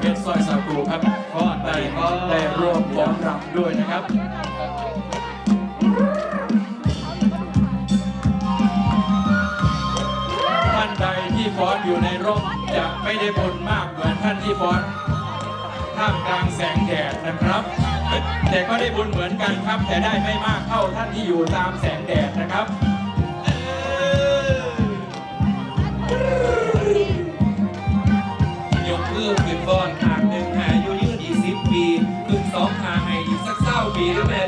เพชรสร้อยสาคูครับก็ได้ได้ร่วมฟ้อนรำด้วยนะครับท่านใดที่ฟ้อนอยู่ในร่มจะไม่ได้บุญมากเหมือนท่านที่ฟ้อนท่ามกลางแสงแดดนะครับแต่ก็ได้บุญเหมือนกันครับ แต่ได้ไม่มากเท่าท่านที่อยู่ตามแสงแดดนะครับ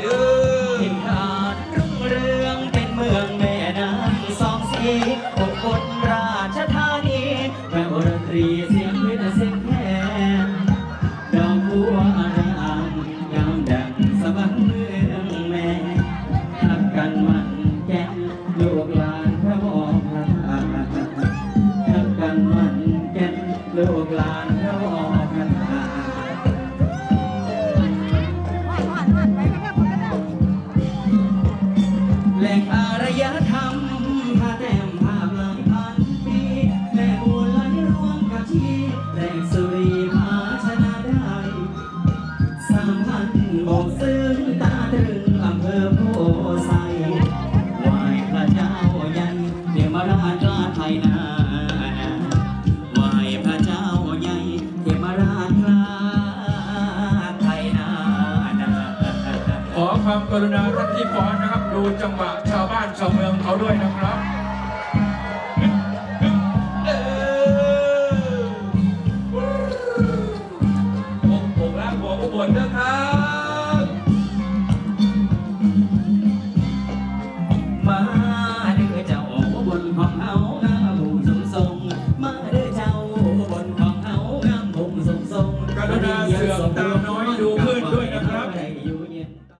เด้อถิ่นฐานรุ่งเรืองเป็นเมืองแม่น้ำสองสีอบกฎราชธานีแม่วรตรีเสียงเพชรเสียงแคนดอกบัวอารามงามดังสะบันเมืองแม่ทักกันมันแก่นลูกหลานพระบอกพระทานทักกันมันแก่นลูกหลานพระบอก แหล่งอารยธรรมพาแต้มภาพหลายพันปีแหล่งบัวไหลรวมกับที่แหล่งสุรีภาชนะได้สามพันบอกซึ้งตาตรึงอำเภอโพไซไหวพระเจ้าใหญ่เดี๋ยวมาราชาไทยนาไหวพระเจ้าใหญ่เดี๋ยวมาราช ความกรุณาท่านที่ฟ้อนนะครับ ดูจังหวะชาวบ้านชาวเมืองเขาด้วยนะครับ